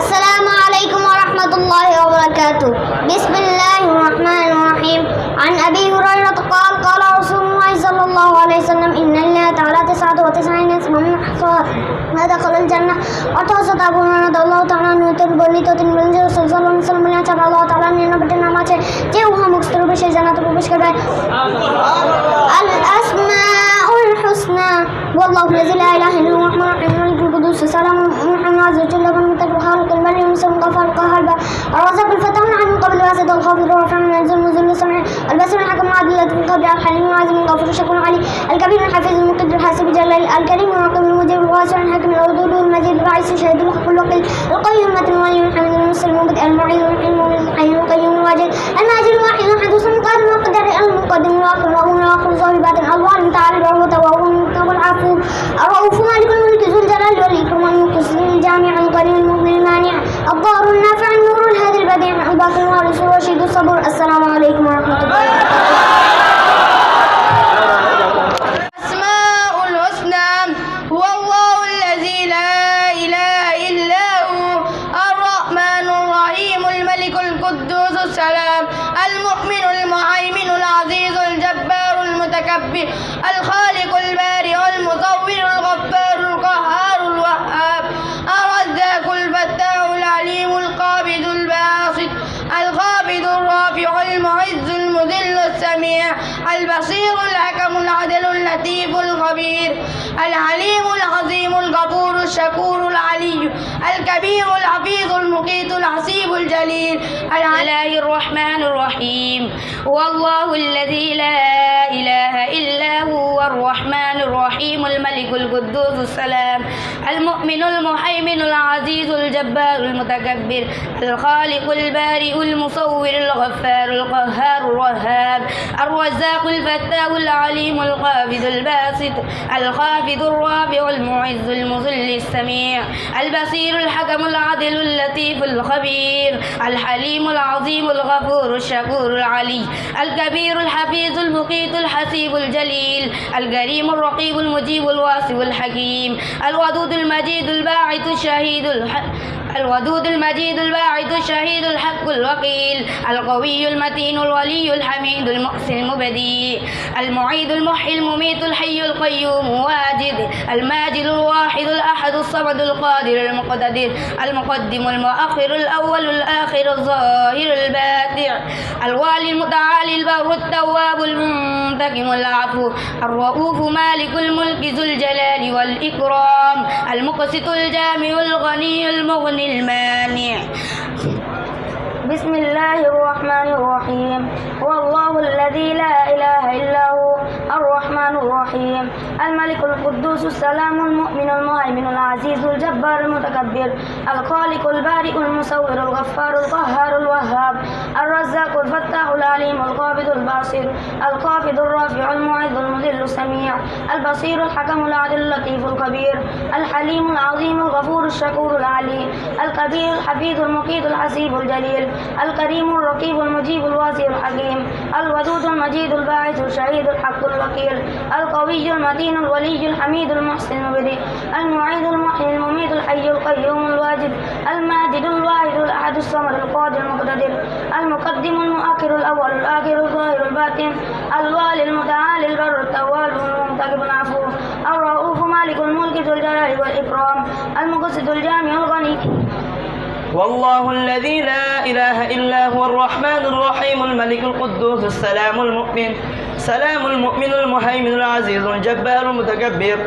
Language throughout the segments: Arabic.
السلام عليكم ورحمة الله وبركاته بسم الله الرحمن الرحيم عن أبي هريرة قال قال رسول الله صلى الله عليه وسلم إن الله تعالى تسعة وتسعين اسما محصات ما دخل الجنة অর্থাৎ আবু হরাইরা আল্লাহ তাআলা নূতের বর্ণিত তিনি বলেন যে রাসূল সাল্লাল্লাহু আলাইহি ওয়াসাল্লাম বলেন আচ্ছা আল্লাহ তাআলা নিরানব্বইটি নাম আছে যে উহা মুখস্থ রূপে সেই জান্নাতে প্রবেশ করবে আল আসমাউল হুসনা والله لا إله إلا هو الرحمن الملك القدوس السلام المحمد عز وجل من متقى خالق الملك المسلم الغفار القهار الرزاق الفتح عن قبل الواسد الخافض الرافع من الزل المذل السميع البصير الحكم العدل اللطيف الخبير الحليم العظيم الغفور الشكور العلي الكبير الحفيظ المقدر الحاسب الجلال الكريم الرقيب المجيب الواسع الحكم الودود المجيد الباعث الشهيد الحق الوكيل القيوم المتن الولي الحميد المسلم المبدئ المعين الرحيم الحي القيوم الواجد الماجد الواحد الحدوث المقادم المقدر المقدم الواخر الأول الآخر الظاهر الباطن الله السميع البصير الحكم العدل اللطيف الخبير العليم العظيم الغفور الشكور العلي الكبير الحفيظ المقيت الحسيب الجليل الله الرحمن الرحيم. هو الله الذي لا إله إلا هو الرحمن الرحيم الملك القدوس السلام المؤمن المهيمن العزيز الجبار المتكبر الخالق البارئ المصور الغفار القهار الوهاب الرزاق الفتاح العليم القابض الباسط الخافض الرافع المعز المذل السميع. البصير الحكم العدل اللطيف الخبير. الحليم العظيم الغفور الشكور العلي. الكبير الحفيظ المقيت الحسيب الجليل. الكريم الرقيب المجيب الواسع الحكيم. الودود المجيد الباعث الشهيد الح... الودود المجيد الباعث الشهيد الحق الوكيل. القوي المتين الولي الحميد المحسن المبدي المعيد المحيي المميت الحي القيوم واجد الماجد الواحد الأحد الصمد القادر المقتدر المقدم المؤخر الأول الآخر الظاهر البادع الوالي المتعالي البر التواب المنتقم العفو الرؤوف مالك الملك ذو الجلال والإكرام المقسط الجامع الغني المغني المانع. بسم الله الرحمن الرحيم. هو الله الذي لا إله إلا هو الرحمن الرحيم. الملك القدوس السلام المؤمن المهيمن العزيز الجبار المتكبر. الخالق البارئ المصور الغفار القهار الوهاب. الرزاق الفتاح العليم القابض الباصر. الخافض الرافع المعز المذل السميع. البصير الحكم العدل اللطيف الخبير الحليم العظيم الغفور الشكور العلي. الكبير الحفيظ المقيت الحسيب الجليل. الكريم الرقيب المجيب الواسع الحكيم الودود المجيد الباعث الشهيد الحق الوكيل القوي المتين الولي الحميد المحسن المبدي المعيد المحيي المميت الحي القيوم الواجد الماجد الواحد الأحد الصمد القادر المقتدر المقدم المؤخر الأول الآخر الظاهر الباطن الوالي المتعالي البر التواب المنتقم العفو الرؤوف مالك الملك ذو الجلال والإكرام المقسط الجامع الغني. والله الذي لا إله إلا هو الرحمن الرحيم الملك القدوس السلام المؤمن سلام المؤمن المهيمن العزيز الجبار المتكبر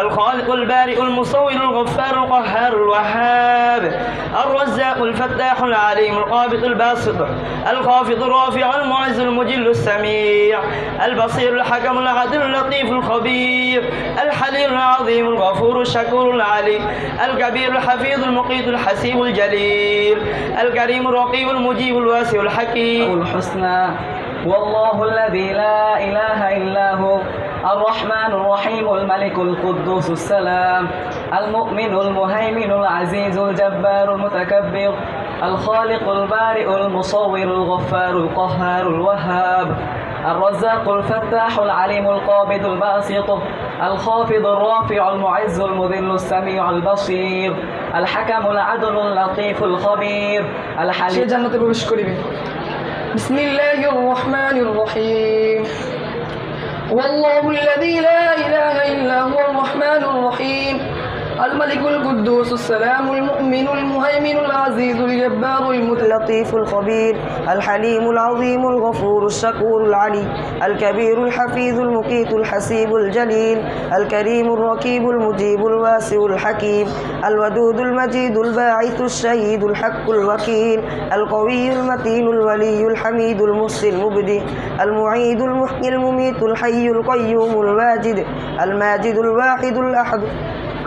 الخالق البارئ المصور الغفار القهار الوهاب الرزاق الفتاح العليم القابض الباسط الخافض الرافع المعز المجل السميع البصير الحكم العدل اللطيف الخبير الحليم العظيم الغفور الشكور العلي الكبير الحفيظ المقيت الحسيب الجليل. الكريم الرقيب المجيب الواسع الحكيم. الحسنى. والله الذي لا إله إلا هو. الرحمن الرحيم الملك القدوس السلام. المؤمن المهيمن العزيز الجبار المتكبر. الخالق البارئ المصور الغفار القهار الوهاب. الرزاق الفتاح العليم القابض الباسط الخافض الرافع المعز المذل السميع البصير الحكم العدل اللطيف الخبير সে الحليم জান্নাতে প্রবেশ করিবে বিসমিল্লাহির রহমানির রহিম والله الذي لا القدوس السلام المؤمن المهيمن العزيز الجبار اللطيف الخبير الحليم العظيم الغفور الشكور العلي الكبير الحفيظ المقيت الحسيب الجليل الكريم الرقيب المجيب الواسع الحكيم الودود المجيد الباعث الشهيد الحق الوكيل القوي المتين الولي الحميد المحسن المبدي المعيد المحيي المميت الحي القيوم الواجد الماجد الواحد الأحد.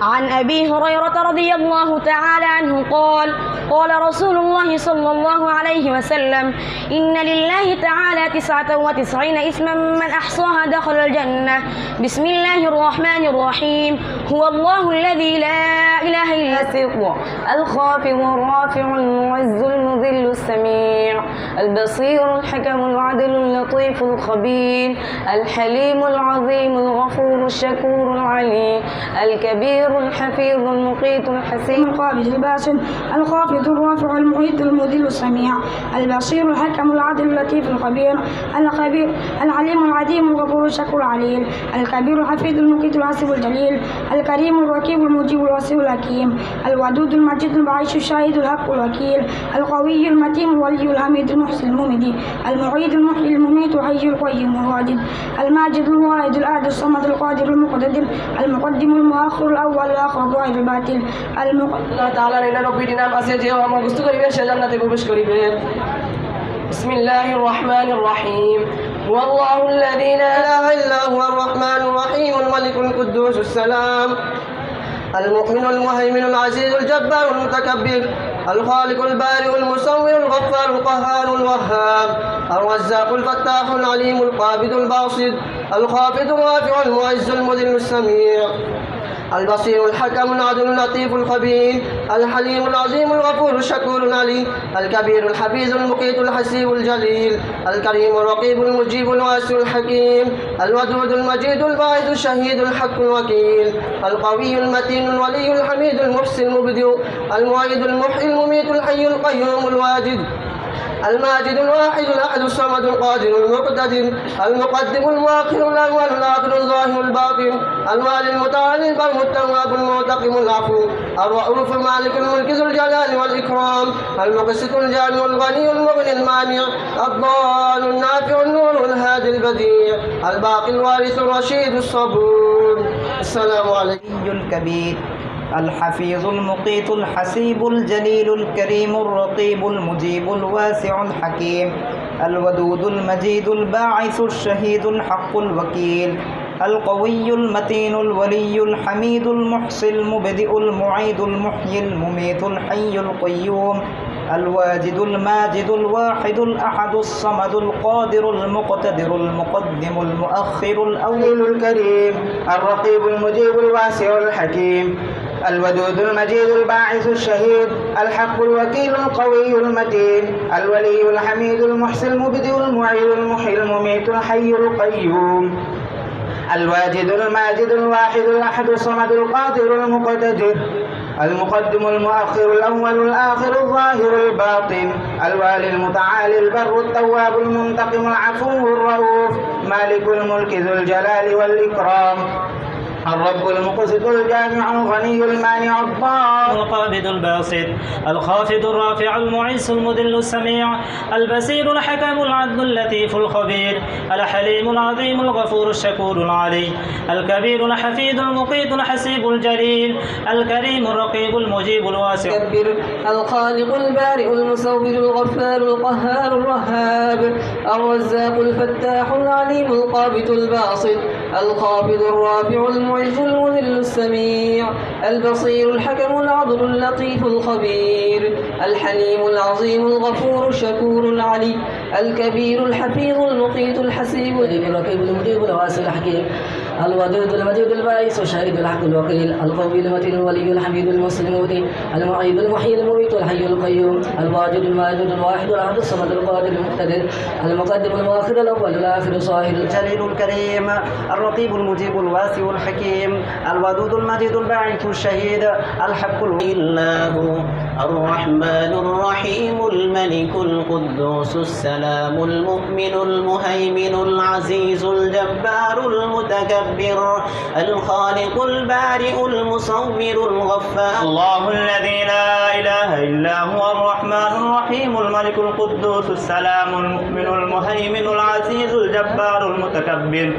عن أبي هريرة رضي الله تعالى عنه قال قال رسول الله صلى الله عليه وسلم إن لله تعالى تسعة وتسعين اسما من أحصاها دخل الجنة. بسم الله الرحمن الرحيم. هو الله الذي لا هو الخافض الرافع المعز المذل السميع البصير الحكم العدل اللطيف الخبير الحليم العظيم الغفور الشكور العلي الكبير الحفيظ المقيت الحسيب القابض الباسل الخافض الرافع المعيد المذل السميع البصير الحكم العدل اللطيف الخبير الخبير العليم العديم الغفور الشكور العليل الكبير الحفيظ المقيت الحسيب الجليل الكريم الرقيب المجيب الواسع الحكيم الودود المجيد البعيش الشاهد الحق الوكيل القوي المتين الولي الحميد المحسن الممدي المعيد المحيي المميت الحي القيوم الواجد الماجد الواحد الاحد الصمد القادر المقتدر المقدم المؤخر الاول الاخر الظاهر الباطل المق... আল্লাহ তাআলার এই নবীর নাম আছে যে মুখস্থ করিবে সে জান্নাতে প্রবেশ করিবে বিসমিল্লাহির রহমানির রহিম هو الله الذي لا إله إلا هو الرحمن الرحيم الملك القدوس السلام المؤمن المهيمن العزيز الجبار المتكبر الخالق البارئ المصور الغفار القهار الوهاب الرزاق الفتاح العليم القابض الباسط الخافض الرافع المعز المذل السميع. البصير الحكم العدل اللطيف الخبير الحليم العظيم الغفور الشكور العلي الكبير الحفيظ المقيت الحسيب الجليل الكريم الرقيب المجيب الواسع الحكيم الودود المجيد الباعث الشهيد الحق الوكيل القوي المتين الولي الحميد المحسن المبدئ المعيد المحيي المميت الحي القيوم الواجد. الماجد الواحد الأحد الصمد القادر المقتدر المقدم المؤخر الأول الآخر الظاهر الباطن الوالي المتعالي البر التواب المعتقم العفو الرؤوف مالك الملك ذو الجلال والإكرام المقسط الجامع الغني المغني المانع الضال النافع النور الهادي البديع الباقي الوارث الرشيد الصبور السلام عليكم. الكبير. الحفيظ المقيت الحسيب الجليل الكريم الرقيب المجيب الواسع الحكيم الودود المجيد الباعث الشهيد الحق الوكيل القوي المتين الولي الحميد المحصي المبدئ المعيد المحيي المميت الحي القيوم الواجد الماجد الواحد الأحد الصمد القادر المقتدر المقدم المؤخر الأول الكريم الرقيب المجيب الواسع الحكيم الودود المجيد الباعث الشهيد الحق الوكيل القوي المتين الولي الحميد المحسن المبدئ المعيد المحيي المميت الحي القيوم الواجد الماجد الواحد الأحد الصمد القادر المقتدر المقدم المؤخر الأول الآخر الظاهر الباطن الوالي المتعالي البر التواب المنتقم العفو الرؤوف مالك الملك ذو الجلال والإكرام. الرب المقسط الجامع الغني المانع الضار. القابض الباسط. الخافض الرافع المعز المذل السميع. البصير الحكم العدل اللطيف الخبير. الحليم العظيم الغفور الشكور العلي. الكبير الحفيظ المقيت الحسيب الجليل. الكريم الرقيب المجيب الواسع. المتكبر الخالق البارئ المصور الغفار القهار الوهاب الرزاق الفتاح العليم القابض الباسط. الخافض الرافع المعز المذل السميع البصير الحكم العدل اللطيف الخبير الحليم العظيم الغفور الشكور العلي الكبير الحفيظ المقيت الحسيب. الرقيب المجيب الواسع الحكيم الودود المجيد البائس الشهيد الحق الوكيل القوي المتين الولي الحميد المسلم المعيد المحيي المميت الحي القيوم الواجد الماجد الواحد الاحد الصمد القادر المقتدر المقدم المؤخر الأول الآخر الصاهر الجليل الكريم الرقيب المجيب الواسع الحكيم الودود المجيد الباعث الشهيد الحق الله الرحمن الرحيم الملك القدوس السلام المؤمن المهيمن العزيز الجبار المتكبر الخالق البارئ المصور الغفار. الله الذي لا إله إلا هو الرحمن الرحيم الملك القدوس السلام المؤمن المهيمن العزيز الجبار المتكبر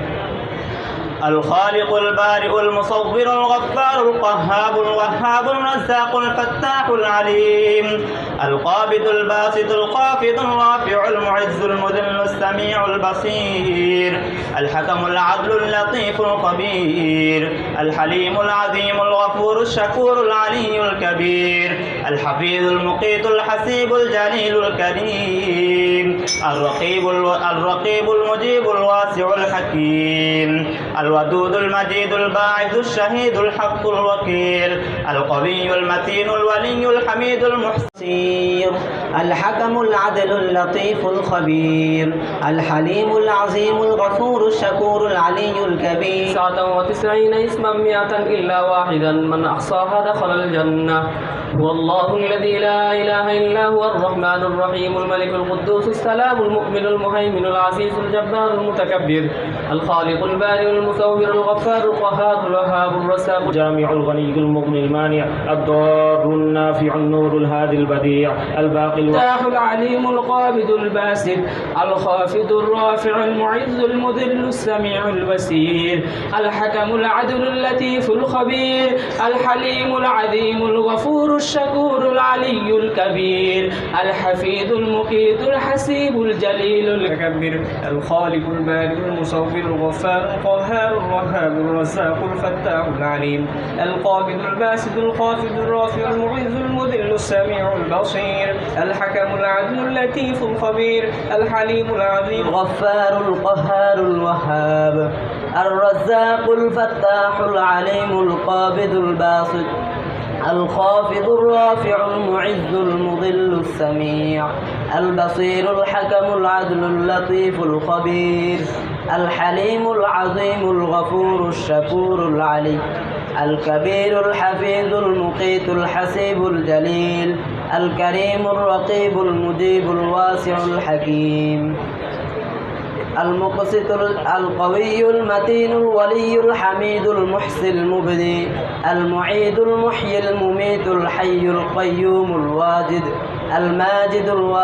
الخالق البارئ المصور الغفار القهاب الوهاب الرزاق الفتاح العليم القابض الباسط الخافض الرافع المعز المذل السميع البصير الحكم العدل اللطيف الخبير الحليم العظيم الغفور الشكور العلي الكبير الحفيظ المقيت الحسيب الجليل الكريم الرقيب. الرقيب المجيب الواسع الحكيم. الودود المجيد الباعث الشهيد الحق الوكيل. القوي المتين الولي الحميد المحسن الحكم العدل اللطيف الخبير. الحليم العظيم الغفور الشكور العلي الكبير. تسعة وتسعين اسما مئة إلا واحدا من أحصاها دخل الجنة. هو الله الذي لا إله إلا هو الرحمن الرحيم. الملك القدوس السلام المؤمن المهيمن العزيز الجبار المتكبر الخالق البارئ المصور الغفار القهار الوهاب الرزاق جامع الغني المغني المانع الضار النافع النور الهادي البديع الباقي الفتاح العليم القابض الباسط الخافض الرافع المعز المذل السميع البصير الحكم العدل اللطيف الخبير الحليم العظيم الغفور الشكور العلي الكبير الحفيظ المقيت الحسيب الجليل المتكبر الخالق البارئ المصور الغفار القهار الوهاب الرزاق الفتاح العليم القابض الباسط الخافض الرافع المعز المذل السميع البصير الحكم العدل اللطيف الخبير الحليم العظيم الغفار القهار الوهاب الرزاق الفتاح العليم القابض الباسط الخافض الرافع المعز المضل السميع البصير الحكم العدل اللطيف الخبير الحليم العظيم الغفور الشكور العلي الكبير الحفيظ المقيت الحسيب الجليل الكريم الرقيب المجيب الواسع الحكيم المقسط القوي المتين الولي الحميد المحسن المبدي المعيد المحيي المميت الحي القيوم الواجد الماجد الواجد